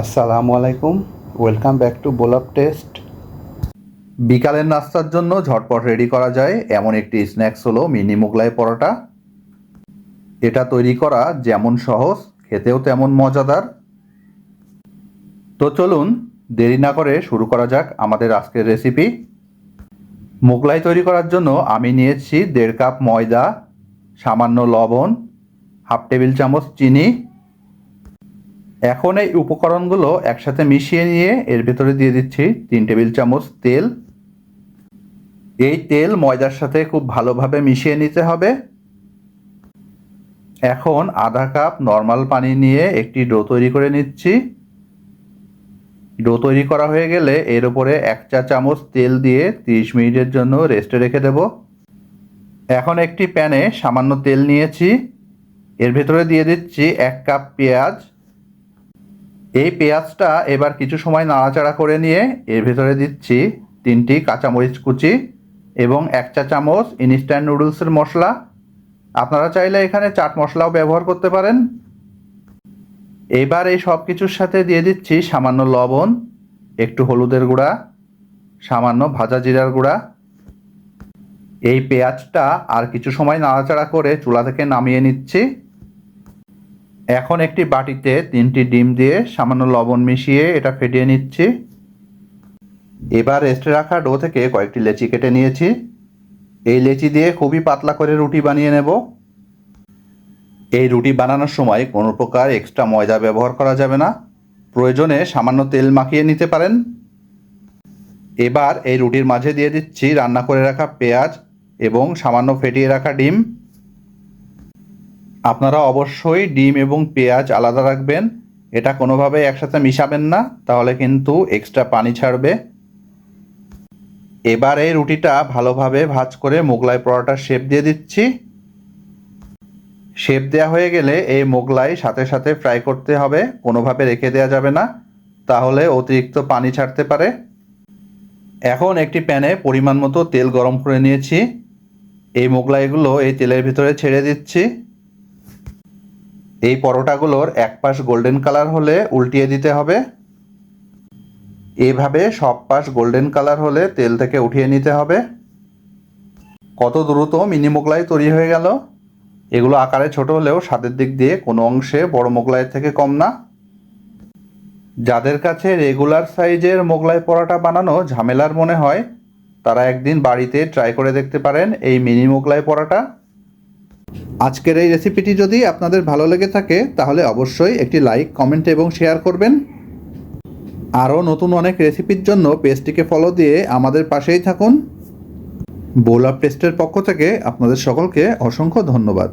আসসালামু আলাইকুম। Welcome back to বোলাপ টেস্ট বিকালের নাস্তার জন্য ঝটপট রেডি করা যায়। এমন একটি স্ন্যাক্স হলো মিনি মোগলাই পরোটা। এটা তৈরি করা যেমন সহজ, খেতেও তেমন মজাদার। তো চলুন, দেরি না করে শুরু করা যাক আমাদের আজকের রেসিপি মোগলাই তৈরি করার জন্য আমি নিয়েছি দেড় কাপ ময়দা, সামান্য লবণ, হাফ টেবিল চামচ চিনি এখন এই উপকরণগুলো একসাথে মিশিয়ে নিয়ে এর ভেতরে দিয়ে দিচ্ছি তিন টেবিল চামচ তেল। এই তেল ময়দার সাথে খুব ভালোভাবে মিশিয়ে নিতে হবে। এখন আধা কাপ নর্মাল পানি নিয়ে একটি ডো তৈরি করে নিচ্ছি। ডো তৈরি করা হয়ে গেলে এর উপরে এক চা চামচ তেল দিয়ে 30 মিনিটের জন্য রেস্টে রেখে দেব। এখন একটি প্যানে সামান্য তেল নিয়েছি। এর ভেতরে দিয়ে দিচ্ছি এক কাপ পেঁয়াজ। এই পেঁয়াজটা এবার কিছু সময় নাড়াচাড়া করে নিয়ে এর ভেতরে দিচ্ছি তিনটি কাঁচামরিচ কুচি এবং এক চা চামচ ইনস্ট্যান্ট নুডলসের মশলা। আপনারা চাইলে এখানে চাট মশলাও ব্যবহার করতে পারেন। এবার এই সব কিছুর সাথে দিয়ে দিচ্ছি সামান্য লবণ, একটু হলুদের গুঁড়া, সামান্য ভাজা জিরার গুঁড়া। এই পেঁয়াজটা আর কিছু সময় নাড়াচাড়া করে চুলা থেকে নামিয়ে নিচ্ছি। এখন একটি বাটিতে তিনটি ডিম দিয়ে সামান্য লবণ মিশিয়ে এটা ফেটিয়ে নিচ্ছি। এবার রেস্টে রাখা ডো থেকে কয়েকটি লেচি কেটে নিয়েছি। এই লেচি দিয়ে খুবই পাতলা করে রুটি বানিয়ে নেব। এই রুটি বানানোর সময় কোনো প্রকার এক্সট্রা ময়দা ব্যবহার করা যাবে না। প্রয়োজনে সামান্য তেল মাখিয়ে নিতে পারেন। এবার এই রুটির মাঝে দিয়ে দিচ্ছি রান্না করে রাখা পেঁয়াজ এবং সামান্য ফেটিয়ে রাখা ডিম। আপনারা অবশ্যই ডিম এবং পেঁয়াজ আলাদা রাখবেন। এটা কোনোভাবে একসাথে মিশাবেন না, তাহলে কিন্তু এক্সট্রা পানি ছাড়বে। এবার এই রুটিটা ভালোভাবে ভাজ করে মোগলাই পরোটার শেপ দিয়ে দিচ্ছি। শেপ দেওয়া হয়ে গেলে এই মোগলাই সাথে সাথে ফ্রাই করতে হবে, কোনোভাবে রেখে দেওয়া যাবে না, তাহলে অতিরিক্ত পানি ছাড়তে পারে। এখন একটি প্যানে পরিমাণ মতো তেল গরম করে নিয়েছি। এই মোগলাইগুলো এই তেলের ভিতরে ছেড়ে দিচ্ছি। এই পরোটাগুলোর এক পাশ গোল্ডেন কালার হলে উল্টিয়ে দিতে হবে। এভাবে সব পাশ গোল্ডেন কালার হলে তেল থেকে উঠিয়ে নিতে হবে। কত দ্রুত মিনি মোগলাই তৈরি হয়ে গেল। এগুলো আকারে ছোট হলেও স্বাদের দিক দিয়ে কোনো অংশে বড় মোগলাইয়ের থেকে কম না। যাদের কাছে রেগুলার সাইজের মোগলাই পরোটা বানানো ঝামেলার মনে হয়, তারা একদিন বাড়িতে ট্রাই করে দেখতে পারেন এই মিনি মোগলাই পরোটা। আজকের এই রেসিপিটি যদি আপনাদের ভালো লেগে থাকে, তাহলে অবশ্যই একটি লাইক কমেন্ট এবং শেয়ার করবেন। আরও নতুন অনেক রেসিপির জন্য পেজটিকে ফলো দিয়ে আমাদের পাশেই থাকুন। বোলা পেস্টের পক্ষ থেকে আপনাদের সকলকে অসংখ্য ধন্যবাদ।